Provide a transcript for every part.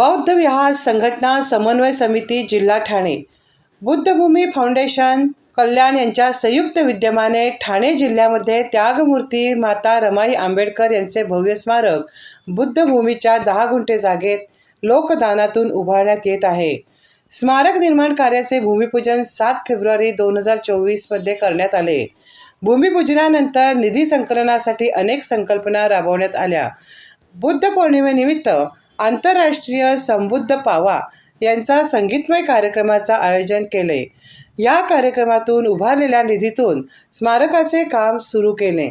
बौद्ध विहार संघटना समन्वय समिती जिल्हा ठाणे. बुद्धभूमी फाउंडेशन कल्याण यांच्या संयुक्त विद्यमाने ठाणे जिल्ह्यामध्ये त्यागमूर्ती माता रमाई आंबेडकर यांचे भव्य स्मारक बुद्धभूमीच्या दहा गुंठे जागेत लोकदानातून उभारण्यात येत आहे. स्मारक निर्माण कार्याचे भूमिपूजन सात फेब्रुवारी दोन हजार चोवीसमध्ये करण्यात आले. भूमिपूजनानंतर निधी संकलनासाठी अनेक संकल्पना राबवण्यात आल्या. बुद्ध पौर्णिमेनिमित्त आंतरराष्ट्रीय समबुद्ध पावा यांचा संगीतमय कार्यक्रमाचं आयोजन केले. या कार्यक्रमातून उभारलेल्या निधीतून स्मारकाचे काम सुरू केले.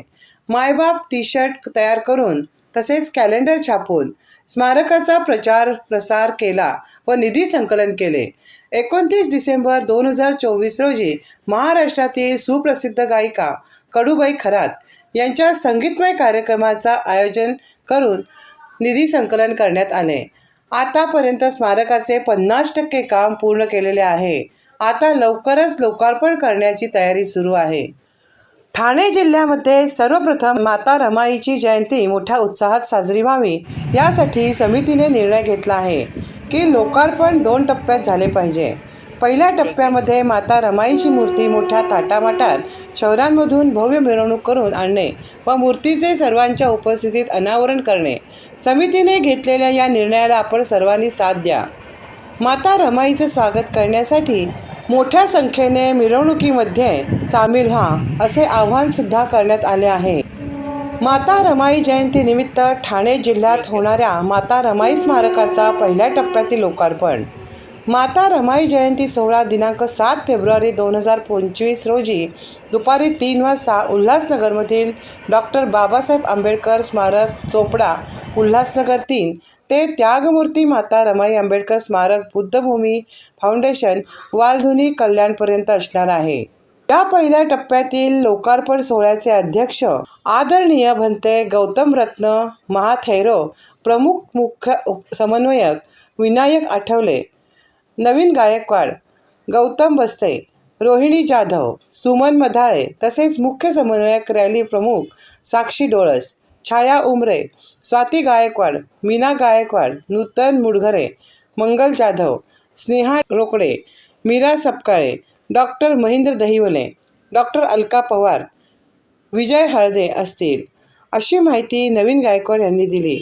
मायबाप टी शर्ट तयार करून तसेच कॅलेंडर छापून स्मारकाचा प्रचार प्रसार केला व निधी संकलन केले. एकोणतीस डिसेंबर दोन हजार चोवीस रोजी महाराष्ट्रातील सुप्रसिद्ध गायिका कडूबाई खरात यांच्या संगीतमय कार्यक्रमाचा आयोजन करून निधी संकलन करण्यात आले. आतापर्यंत स्मारकाचे पन्नास टक्के काम पूर्ण केलेले आहे. आता लवकरच लोकार्पण करण्याची तयारी सुरू आहे. ठाणे जिल्ह्यामध्ये सर्वप्रथम माता रमाईची जयंती मोठ्या उत्साहात साजरी व्हावी यासाठी समितीने निर्णय घेतला आहे की लोकार्पण दोन टप्प्यात झाले पाहिजे. पहिल्या टप्प्यामध्ये माता रमाईची मूर्ती मोठ्या ताटामाटात शहरांमधून भव्य मिरवणूक करून आणणे व मूर्तीचे सर्वांच्या उपस्थितीत अनावरण करणे. समितीने घेतलेल्या या निर्णयाला आपण सर्वांनी साथ द्या. माता रमाईचे स्वागत करण्यासाठी मोठ्या संख्येने मिरवणुकीमध्ये सामील व्हा असे आव्हानसुद्धा करण्यात आले आहे. माता रमाई जयंतीनिमित्त ठाणे जिल्ह्यात होणाऱ्या माता रमाई स्मारकाचा पहिल्या टप्प्यातील लोकार्पण माता रमाई जयंती सोहळा दिनांक सात फेब्रुवारी दोन हजार पंचवीस रोजी दुपारी तीन वाजता उल्हासनगरमधील डॉक्टर बाबासाहेब आंबेडकर स्मारक चोपडा उल्हासनगर तीन ते त्यागमूर्ती माता रमाई आंबेडकर स्मारक बुद्धभूमी फाउंडेशन वालधुनी कल्याणपर्यंत असणार आहे. या पहिल्या टप्प्यातील लोकार्पण सोहळ्याचे अध्यक्ष आदरणीय भंते गौतम रत्न महाथैरो प्रमुख मुख्य उप- समन्वयक विनायक आठवले नवीन गायकवाड गौतम बस्ते रोहिणी जाधव सुमन मधाळे तसेच मुख्य समन्वयक रॅली प्रमुख साक्षी डोळस छाया उमरे स्वाती गायकवाड मीना गायकवाड नूतन मुडघरे मंगल जाधव स्नेहा रोकडे मीरा सपकाळे डॉक्टर महेंद्र दहिवले डॉक्टर अलका पवार विजय हळदे असतील. अशी माहिती नवीन गायकवाड यांनी दिली.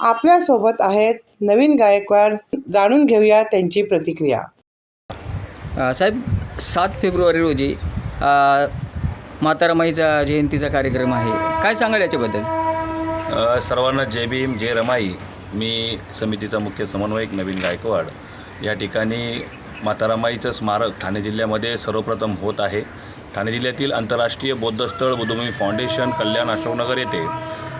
आपल्यासोबत आहेत नवीन गायकवाड जाणून घेऊया त्यांची प्रतिक्रिया. साहेब सात फेब्रुवारी रोजी अ, माता रमाईचा जयंतीचा कार्यक्रम आहे. काय सांगाल याच्याबद्दल? सर्वांना जय भीम जय रमाई. मी समितीचा मुख्य समन्वयक नवीन गायकवाड. या ठिकाणी माता रमाईचं स्मारक ठाणे जिल्ह्यामध्ये सर्वप्रथम होत आहे. ठाणे जिल्ह्यातील आंतरराष्ट्रीय बौद्ध स्थळ बुद्धभूमी फाउंडेशन कल्याण अशोकनगर येथे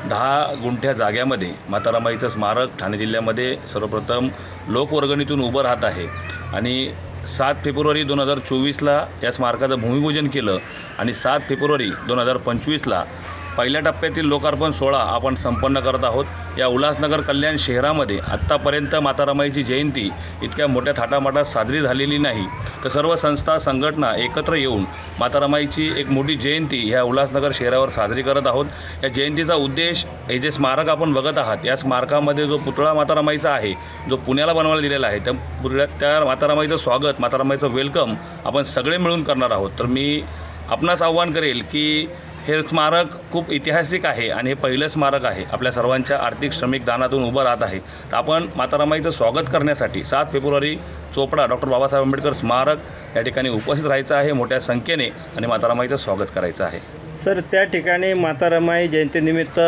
दहा गुंठ्या जाग्यामध्ये मातारामाईचं स्मारक ठाणे जिल्ह्यामध्ये सर्वप्रथम लोकवर्गणीतून उभं राहत आहे. आणि सात फेब्रुवारी दोन हजार चोवीसला या स्मारकाचं भूमिपूजन केलं आणि सात फेब्रुवारी दोन हजार पंचवीसला पहिल्या टप्प्यातील लोकार्पण सोहळा आपण संपन्न करत आहोत. या उल्हासनगर कल्याण शहरामध्ये आत्तापर्यंत मातारामाईची जयंती इतक्या मोठ्या थाटामाटात साजरी झालेली नाही. तर सर्व संस्था संघटना एकत्र येऊन मातारामाईची एक मोठी जयंती ह्या उल्हासनगर शहरावर साजरी करत आहोत. या जयंतीचा उद्देश हे जे स्मारक आपण बघत आहात या स्मारकामध्ये जो पुतळा मातारामाईचा आहे जो पुण्याला बनवायला दिलेला आहे त्या पुतळ्या त्या मातारामाईचं स्वागत मातारामाईचं वेलकम आपण सगळे मिळून करणार आहोत. तर मी आपणास आव्हान करेल की हे स्मारक खूप ऐतिहासिक आहे आणि हे पहिलं स्मारक आहे. आपल्या सर्वांच्या आर्थिक श्रमिक दानातून उभं राहत आहे. तर आपण माता रमाईचं स्वागत करण्यासाठी सात फेब्रुवारी चोपडा डॉक्टर बाबासाहेब आंबेडकर स्मारक या ठिकाणी उपस्थित राहायचं आहे. मोठ्या संख्येने आणि माता रमाईचं स्वागत करायचं आहे. सर त्या ठिकाणी माता रमाई जयंतीनिमित्त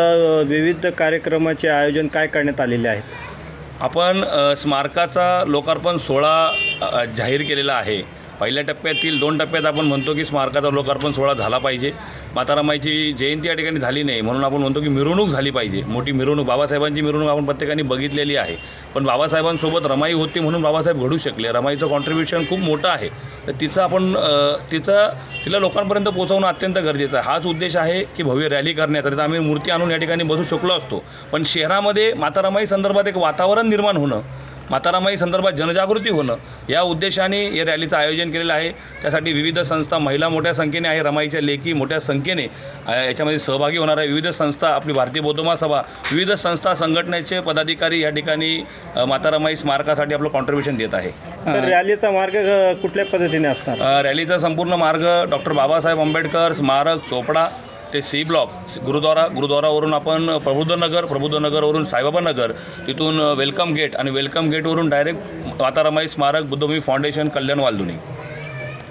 विविध कार्यक्रमाचे आयोजन काय करण्यात आलेले आहेत आपण स्मारकाचा लोकार्पण सोहळा जाहीर केलेला आहे. पहिल्या टप्प्यातील दोन टप्प्यात आपण म्हणतो की स्मारकाचा लोकार्पण सोहळा झाला पाहिजे. मातारामाईची जयंती या ठिकाणी झाली नाही म्हणून आपण म्हणतो की मिरवणूक झाली पाहिजे. मोठी मिरवणूक बाबासाहेबांची मिरवणूक आपण प्रत्येकाने बघितलेली आहे. पण बाबासाहेबांसोबत रमाई होती म्हणून बाबासाहेब घडू शकले. रमाईचं कॉन्ट्रीब्युशन खूप मोठं आहे. तर तिचं आपण तिचं तिला लोकांपर्यंत पोहोचवणं अत्यंत गरजेचं आहे. हाच उद्देश आहे की भव्य रॅली करण्याचा. तर आम्ही मूर्ती आणून या ठिकाणी बसू शकलो असतो. पण शहरामध्ये मातारामाई संदर्भात एक वातावरण निर्माण होणं मातारामाई संदर्भात जनजागृती होणं या उद्देशाने या रॅलीचं आयोजन केलेलं आहे. त्यासाठी विविध संस्था महिला मोठ्या संख्येने आहे. रमाईच्या लेखी मोठ्या संख्येने याच्यामध्ये सहभागी होणार आहे. विविध संस्था आपली भारतीय बौद्ध महासभा विविध संस्था संघटनेचे पदाधिकारी या ठिकाणी मातारामाई स्मारकासाठी आपलं कॉन्ट्रीब्युशन देत आहे. रॅलीचा मार्ग कुठल्या पद्धतीने असणार? अ, रॅलीचा संपूर्ण मार्ग डॉक्टर बाबासाहेब आंबेडकर स्मारक चोपडा ते सी ब्लॉक गुरुद्वारा गुरुद्वारावरून आपण प्रबुद्धनगर प्रबुद्धनगरवरून साईबाबानगर तिथून वेलकम गेट आणि वेलकम गेटवरून डायरेक्ट मातारामाई स्मारक बुद्धभूमी फाउंडेशन कल्याण वालधुनी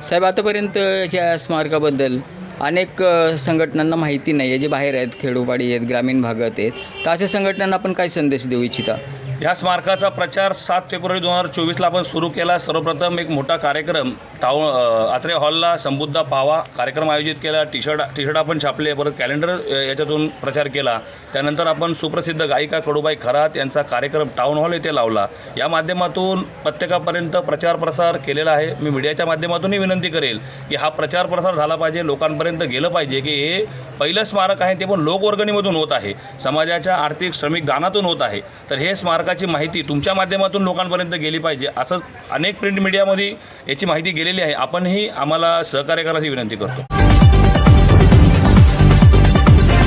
साहेब आतापर्यंत या स्मारकाबद्दल अनेक संघटनांना माहिती नाही आहे जे बाहेर आहेत खेडोपाडी आहेत ग्रामीण भागात आहेत. तर अशा संघटनांना आपण काय संदेश देऊ इच्छिता? या स्मारकाचा प्रचार सात फेब्रुवारी दोन हजार चोवीसला आपण सुरू केला. सर्वप्रथम एक मोठा कार्यक्रम टाऊ आत्रे हॉलला संबुद्धा पावा कार्यक्रम आयोजित केला. टी शर्ट टी शर्ट आपण छापले परत कॅलेंडर याच्यातून प्रचार केला. त्यानंतर आपण सुप्रसिद्ध गायिका कडूबाई खरात यांचा कार्यक्रम टाऊन हॉल येथे लावला. या माध्यमातून प्रत्येकापर्यंत प्रचार प्रसार केलेला आहे. मी मीडियाच्या माध्यमातूनही विनंती करेल की हा प्रचार प्रसार झाला पाहिजे लोकांपर्यंत गेलं पाहिजे की हे पहिलं स्मारक आहे ते पण लोकवर्गणीमधून होत आहे. समाजाच्या आर्थिक श्रमिक दानातून होत आहे. तर हे स्मारकाची माहिती तुमच्या माध्यमातून लोकांपर्यंत गेली पाहिजे असं अनेक प्रिंट मीडियामध्ये याची माहिती गेलेली आहे. आपणही आम्हाला सहकार्य करायची विनंती करतो.